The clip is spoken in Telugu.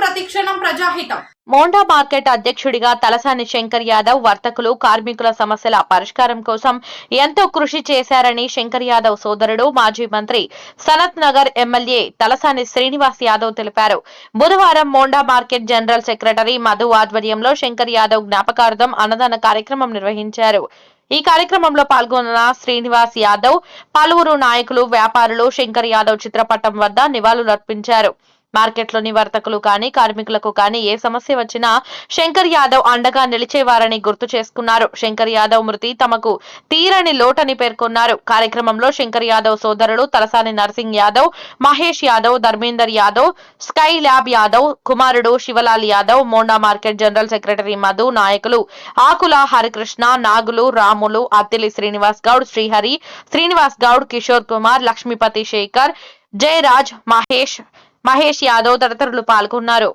ప్రతిక్షణం ప్రజాహితం. మోండా మార్కెట్ అధ్యక్షుడిగా తలసాని శంకర్ యాదవ్ వర్తకులు కార్మికుల సమస్యల పరిష్కారం కోసం ఎంతో కృషి చేశారని శంకర్ యాదవ్ సోదరుడు మాజీ మంత్రి సనత్ నగర్ ఎమ్మెల్యే తలసాని శ్రీనివాస్ యాదవ్ తెలిపారు. బుధవారం Monda market general secretary Madhu ఆధ్వర్యంలో శంకర్ యాదవ్ జ్ఞాపకార్థం అన్నదాన కార్యక్రమం నిర్వహించారు. ఈ కార్యక్రమంలో పాల్గొన్న శ్రీనివాస్ యాదవ్ పలువురు నాయకులు వ్యాపారులు శంకర్ యాదవ్ చిత్రపటం వద్ద నివాళులర్పించారు. మార్కెట్లోని వర్తకులు కానీ కార్మికులకు కానీ ఏ సమస్య వచ్చినా శంకర్ యాదవ్ అండగా నిలిచేవారని గుర్తు చేసుకున్నారు. శంకర్ యాదవ్ మృతి తమకు తీరని లోటని పేర్కొన్నారు. కార్యక్రమంలో శంకర్ యాదవ్ సోదరుడు తలసాని నర్సింగ్ యాదవ్ మహేష్ యాదవ్ ధర్మేందర్ యాదవ్ స్కై ల్యాబ్ యాదవ్ కుమారుడు Shivalal Yadav Monda market general secretary Madhu నాయకులు ఆకుల హరికృష్ణ నాగులు రాములు అత్తిలి శ్రీనివాస్ గౌడ్ శ్రీహరి శ్రీనివాస్ గౌడ్ కిషోర్ కుమార్ లక్ష్మీపతి శేఖర్ జయరాజ్ మహేష్ మహేష్ యాదవ్ తదితరులు పాల్గొన్నారు.